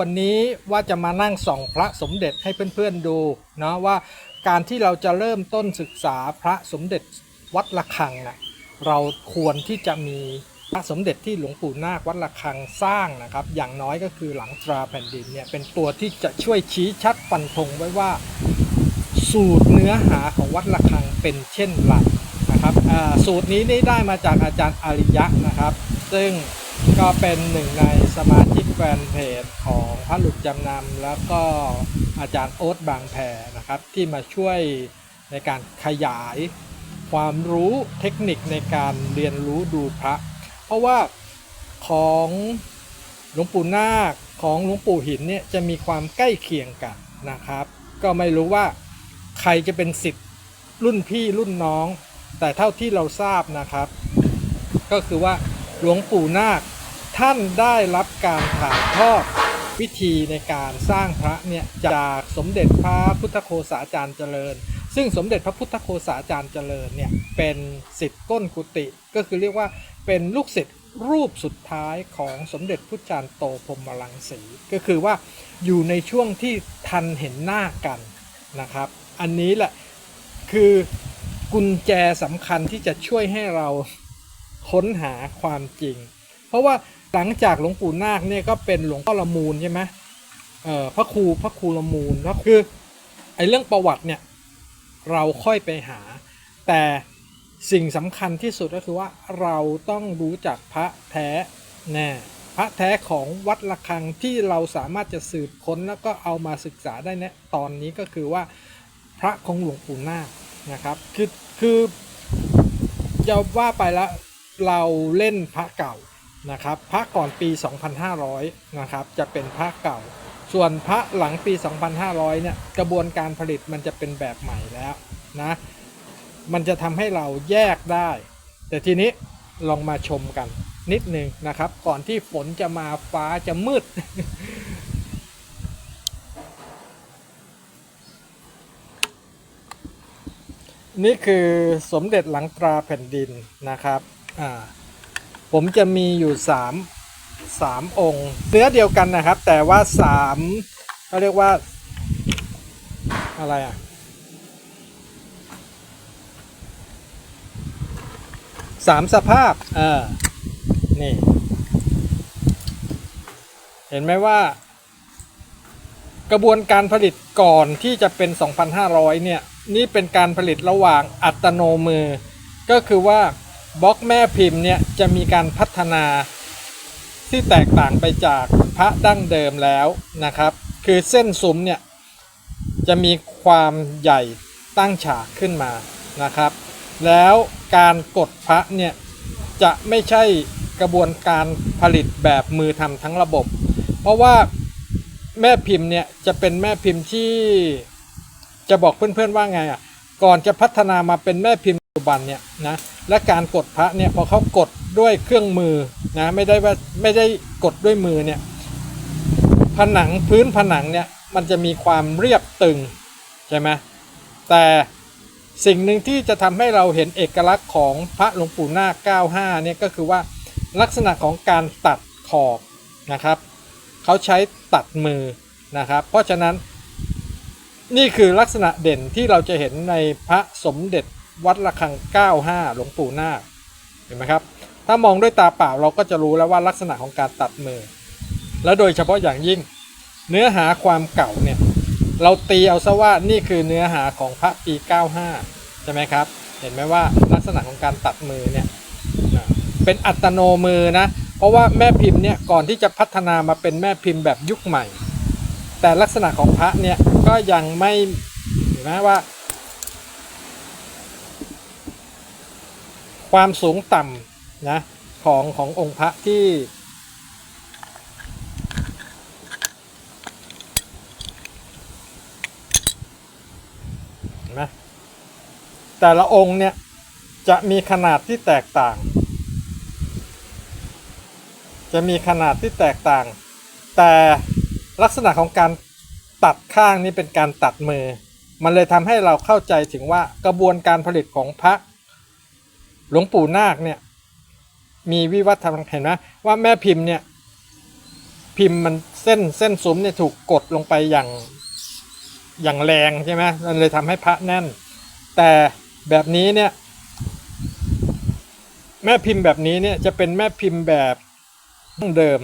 วันนี้ว่าจะมานั่งส่องพระสมเด็จให้เพื่อนๆดูเนาะว่าการที่เราจะเริ่มต้นศึกษาพระสมเด็จวัดระฆังนะเราควรที่จะมีพระสมเด็จที่หลวงปู่นาควัดระฆังสร้างนะครับ อย่างน้อยก็คือหลังตราแผ่นดินเนี่ยเป็นตัวที่จะช่วยชี้ชัดฟันธงไว้ว่า สูตรเนื้อหาของวัดระฆังเป็นเช่นไรนะครับสูตรนี้นี่ได้มาจากอาจารย์อาริยะนะครับ ซึ่ง ก็เป็นหนึ่งในสมาชิกแฟนเพจของพระหลุดจำนำแล้วก็อาจารย์โอ๊ตบางแพนะครับ ที่มาช่วยในการขยายความรู้เทคนิคในการเรียนรู้ดูพระ เพราะว่าของหลวงปู่นาคของหลวงปู่หินเนี่ยจะมีความใกล้เคียงกันนะครับ ก็ไม่รู้ว่าใครจะเป็นสิทธิ์รุ่นพี่รุ่นน้อง แต่เท่าที่เราทราบนะครับ ก็คือว่าหลวงปู่นาค ท่านได้รับการถ่ายทอดวิธีในการสร้างพระเนี่ยจากสมเด็จพระพุทธโฆษาจารย์เจริญ ซึ่งสมเด็จพระพุทธโฆษาจารย์เจริญเนี่ยเป็นสิทธิ์ก้นกุฏิก็คือเรียกว่าเป็นลูกศิษย์รูปสุดท้ายของสมเด็จพุทธจารย์โตพรมรังสี ก็คือว่าอยู่ในช่วงที่ทันเห็นหน้ากันนะครับ อันนี้แหละคือกุญแจสำคัญที่จะช่วยให้เราค้นหาความจริง เพราะว่า หลังจากหลวงปู่นาคเนี่ยก็เป็นหลวงพ่อละมูลใช่ไหมเอ่อพระครูพระครูละมูลก็คือไอ้เรื่องประวัติเนี่ยเราค่อยไปหา แต่สิ่งสำคัญที่สุดก็คือว่าเราต้องรู้จักพระแท้แน่พระแท้ของวัดระฆังที่เราสามารถจะสืบค้นแล้วก็เอามาศึกษาได้เนี่ยตอนนี้ก็คือว่าพระของหลวงปู่นาคนะครับคือคือจะว่าไปแล้วเราเล่นพระเก่า นะครับพระก่อนปี 2500 นะครับจะเป็นพระเก่า ส่วนพระหลังปี 2500 เนี่ยกระบวนการผลิตมันจะเป็นแบบใหม่แล้วนะมันจะทำให้เราแยกได้ แต่ทีนี้ลองมาชมกันนิดนึงนะครับ ก่อนที่ฝนจะมาฟ้าจะมืด นี่คือสมเด็จหลังตราแผ่นดินนะครับอ่า ผมจะมีอยู่สามสามองค์ เนื้อเดียวกันนะครับ แต่ว่าสามเขาเรียกว่า อะไรอะสามสภาพเออนี่ เห็นไหมว่า กระบวนการผลิตก่อนที่จะเป็น 2,500 เนี่ย นี่เป็นการผลิตระหว่างอัตโนมือ ก็คือว่า บล็อกแม่พิมพ์เนี่ยจะมีการพัฒนาที่แตกต่างไปจากพระดั้งเดิมแล้วนะครับ คือเส้นซุ้มเนี่ยจะมีความใหญ่ตั้งฉากขึ้นมานะครับ แล้วการกดพระเนี่ยจะไม่ใช่กระบวนการผลิตแบบมือทำทั้งระบบ เพราะว่าแม่พิมพ์เนี่ยจะเป็นแม่พิมพ์ที่จะบอกเพื่อนๆว่าไงอะก่อนจะพัฒนามาเป็นแม่พิมพ์ บันเนี่ยนะและการกดพระเนี่ยพอเขากดด้วยเครื่องมือนะไม่ได้ว่าไม่ได้กดด้วยมือเนี่ยผนังพื้นผนังเนี่ยมันจะมีความเรียบตึงใช่ไหมแต่สิ่งหนึ่งที่จะทำให้เราเห็นเอกลักษณ์ของพระหลวงปู่นาค95เนี่ยก็คือว่าลักษณะของการตัดขอบนะครับเขาใช้ตัดมือนะครับ เพราะฉะนั้นนี่คือลักษณะเด่นที่เราจะเห็นในพระสมเด็จ วัดระฆัง 95 หลวงปู่นาคเห็นไหมครับ ถ้ามองด้วยตาเปล่าเราก็จะรู้แล้วว่าลักษณะของการตัดมือ และโดยเฉพาะอย่างยิ่ง เนื้อหาความเก่าเนี่ยเราตีเอาซะว่านี่คือเนื้อหาของพระปี 95 ใช่ไหมครับ เห็นไหมว่าลักษณะของการตัดมือเนี่ยเป็นอัตโนมือนะ เพราะว่าแม่พิมพ์เนี่ยก่อนที่จะพัฒนามาเป็นแม่พิมพ์แบบยุคใหม่ แต่ลักษณะของพระเนี่ยก็ยังไม่เห็นไหมว่า ความสูงต่ำนะของขององค์พระที่เห็นไหมแต่ละองค์เนี่ยจะมีขนาดที่แตกต่าง จะมีขนาดที่แตกต่าง แต่ลักษณะของการตัดข้างนี่เป็นการตัดมือ มันเลยทำให้เราเข้าใจถึงว่ากระบวนการผลิตของพระ หลวงปู่นาคเนี่ย มีวิวัฒนาเห็นไหมว่าแม่พิมพ์เนี่ย พิมพ์มันเส้นเส้นซุ้มเนี่ยถูกกดลงไปอย่างอย่างแรงใช่ไหมมันเลยทำให้พระแน่น แต่แบบนี้เนี่ย แม่พิมพ์แบบนี้เนี่ยจะเป็นแม่พิมพ์แบบเดิม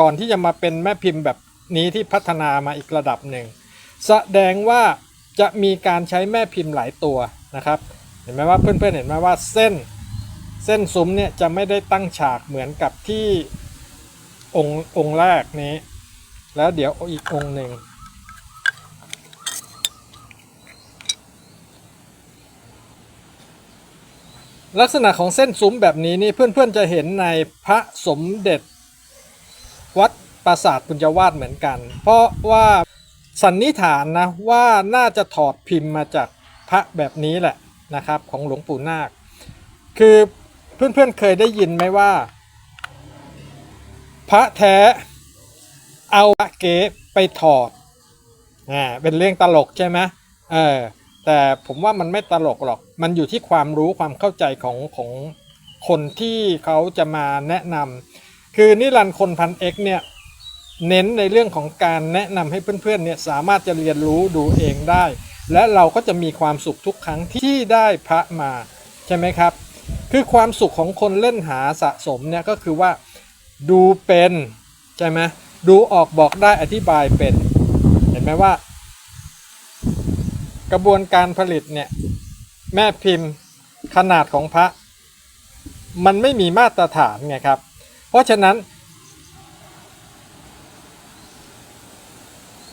ก่อนที่จะมาเป็นแม่พิมพ์แบบนี้ที่พัฒนามาอีกระดับหนึ่งแสดงว่าจะมีการใช้แม่พิมพ์หลายตัวนะครับ เห็นไหมว่าเพื่อนๆเห็นไหมว่าเส้น เส้นซุ้มเนี่ยจะไม่ได้ตั้งฉากเหมือนกับที่องค์องค์แรกนี้ แล้วเดี๋ยวอีกองค์หนึ่งลักษณะของเส้นซุ้มแบบนี้นี่เพื่อนๆจะเห็นในพระสมเด็จ วัดปราสาทปุญจวาดเหมือนกัน เพราะว่าสันนิษฐานนะว่าน่าจะถอดพิมพ์มาจากพระแบบนี้แหละนะครับ ของหลวงปู่นาค คือ เพื่อนๆเคยได้ยินไหมว่า พระแท้ เอาพระเก๊ไปถอดอ่าเป็นเรื่องตลกใช่ไหมเออแต่ผมว่ามันไม่ตลกหรอก มันอยู่ที่ความรู้ความเข้าใจของของคนที่เขาจะมาแนะนำคือนิรันดร์คนพันเอกเนี่ยเน้นในเรื่องของการแนะนำให้เพื่อนๆเนี่ยสามารถจะเรียนรู้ดูเองได้ และเราก็จะมีความสุขทุกครั้งที่ได้พระมาใช่ไหมครับ คือความสุขของคนเล่นหาสะสมเนี่ยก็คือว่าดูเป็นใช่ไหมดูออกบอกได้อธิบายเป็น เห็นไหมว่า กระบวนการผลิตเนี่ยแม่พิมพ์ขนาดของพระ มันไม่มีมาตรฐานไงครับ เพราะฉะนั้น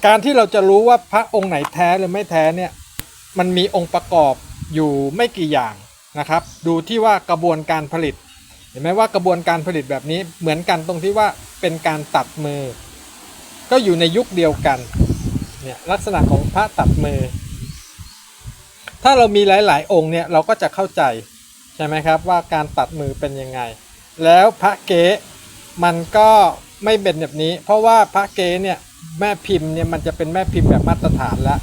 การที่เราจะรู้ว่าพระองค์ไหนแท้หรือไม่แท้เนี่ยมันมีองค์ประกอบอยู่ไม่กี่อย่าง นะครับ ดูที่ว่ากระบวนการผลิต เห็นไหมว่ากระบวนการผลิตแบบนี้เหมือนกันตรงที่ว่าเป็นการตัดมือ ก็อยู่ในยุคเดียวกันเนี่ยลักษณะของพระตัดมือ ถ้าเรามีหลายๆ องค์เนี่ยเราก็จะเข้าใจใช่ไหมครับว่าการตัดมือเป็นยังไง แล้วพระเก๊มันก็ไม่เป็นแบบนี้ เพราะว่าพระเก๊เนี่ยแม่พิมพ์เนี่ยมันจะเป็นแม่พิมพ์แบบมาตรฐานแล้ว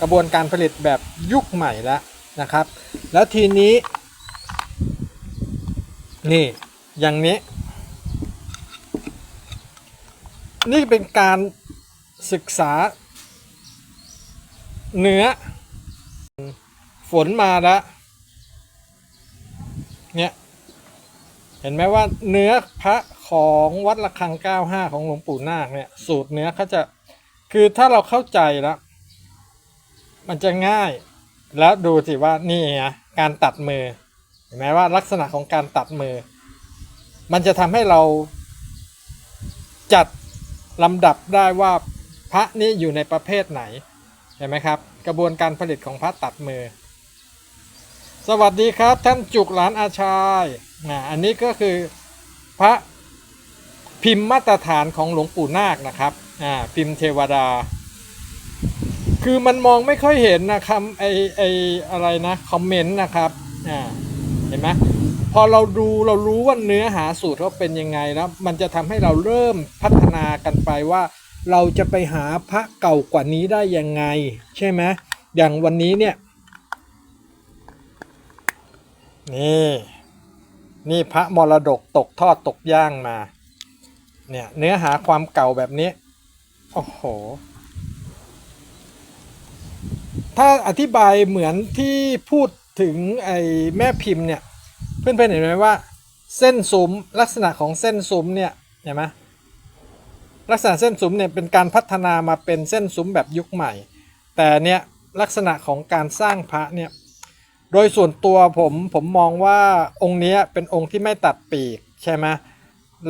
กระบวนการผลิตแบบยุคใหม่แล้วนะครับ แล้วทีนี้ นี่ อย่างนี้ นี่เป็นการศึกษา เนื้อ ฝนมาแล้ว เนี่ย เห็นไหมว่าเนื้อพระของวัดระฆัง 95 ของหลวงปู่นาคเนี่ย สูตรเนื้อเขาจะ คือถ้าเราเข้าใจแล้ว มันจะง่าย แล้วดูสิว่านี่ไง การตัดมือเห็นไหมว่าลักษณะของการตัดมือ มันจะทำให้เราจัดลำดับได้ว่าพระนี้อยู่ในประเภทไหนเห็นไหมครับ กระบวนการผลิตของพระตัดมือ สวัสดีครับ ท่านจุกหลานอาชายนะอันนี้ก็คือพระพิมพ์มาตรฐานของหลวงปู่นาคนะครับอ่าพิมพ์เทวดา คือมันมองไม่ค่อยเห็นนะครับไอไออะไรนะคอมเมนต์นะครับอ่าเห็นไหมพอเราดูเรารู้ว่าเนื้อหาสูตรเขาเป็นยังไงแล้ว มันจะทำให้เราเริ่มพัฒนากันไปว่า เราจะไปหาพระเก่ากว่านี้ได้ยังไง ใช่ไหมอย่างวันนี้เนี่ยนี่นี่พระมรดกตกทอดตกย่างมา เนี่ยเนื้อหาความเก่าแบบนี้ โอ้โห ถ้าอธิบายเหมือนที่พูดถึงไอ้แม่พิมพ์เนี่ย เพื่อนๆเห็นไหมว่า เส้นซุ้มลักษณะของเส้นซุ้มเนี่ยเห็นไหมลักษณะเส้นซุ้มเนี่ยเป็นการพัฒนามาเป็นเส้นซุ้มแบบยุคใหม่ แต่เนี่ยลักษณะของการสร้างพระเนี่ยโดยส่วนตัวผมผมมองว่าองค์นี้เป็นองค์ที่ไม่ตัดปีกใช่ไหม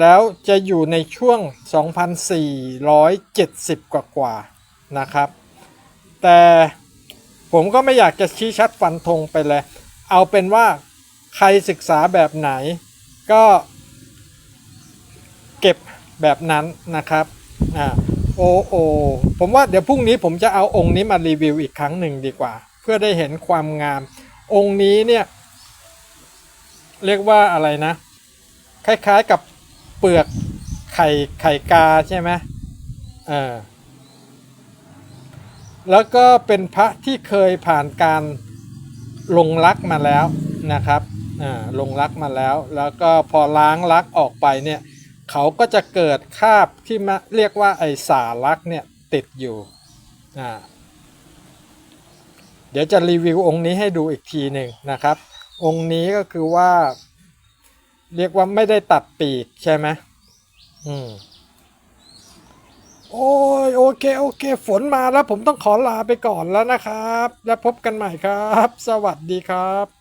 แล้วจะอยู่ในช่วง 2,470 กว่ากว่าๆนะครับ แต่ ผมก็ไม่อยากจะชี้ชัดฟันธงไปเลย เอาเป็นว่าใครศึกษาแบบไหน ก็เก็บแบบนั้นนะครับอ่าโอโอผมว่าเดี๋ยวพรุ่งนี้ผมจะเอาองค์นี้มารีวิวอีกครั้งหนึ่งดีกว่า เพื่อได้เห็นความงาม องค์นี้เนี่ย เรียกว่าอะไรนะ คล้ายๆกับเปลือกไข่ไข่กาใช่ไหมเออ แล้วก็เป็นพระที่เคยผ่านการลงลักมาแล้วนะครับอ่าลงลักมาแล้ว แล้วก็พอล้างลักออกไปเนี่ยเขาก็จะเกิดคาบที่เรียกว่าไอสาลักเนี่ยติดอยู่อ่าเดี๋ยวจะรีวิวองค์นี้ให้ดูอีกทีหนึ่งนะครับ องค์นี้ก็คือว่า เรียกว่าไม่ได้ตัดปีกใช่ไหมอืม โอ้ยโอเคโอเค ฝนมาแล้วผมต้องขอลาไปก่อนแล้วนะครับ แล้วพบกันใหม่ครับ สวัสดีครับ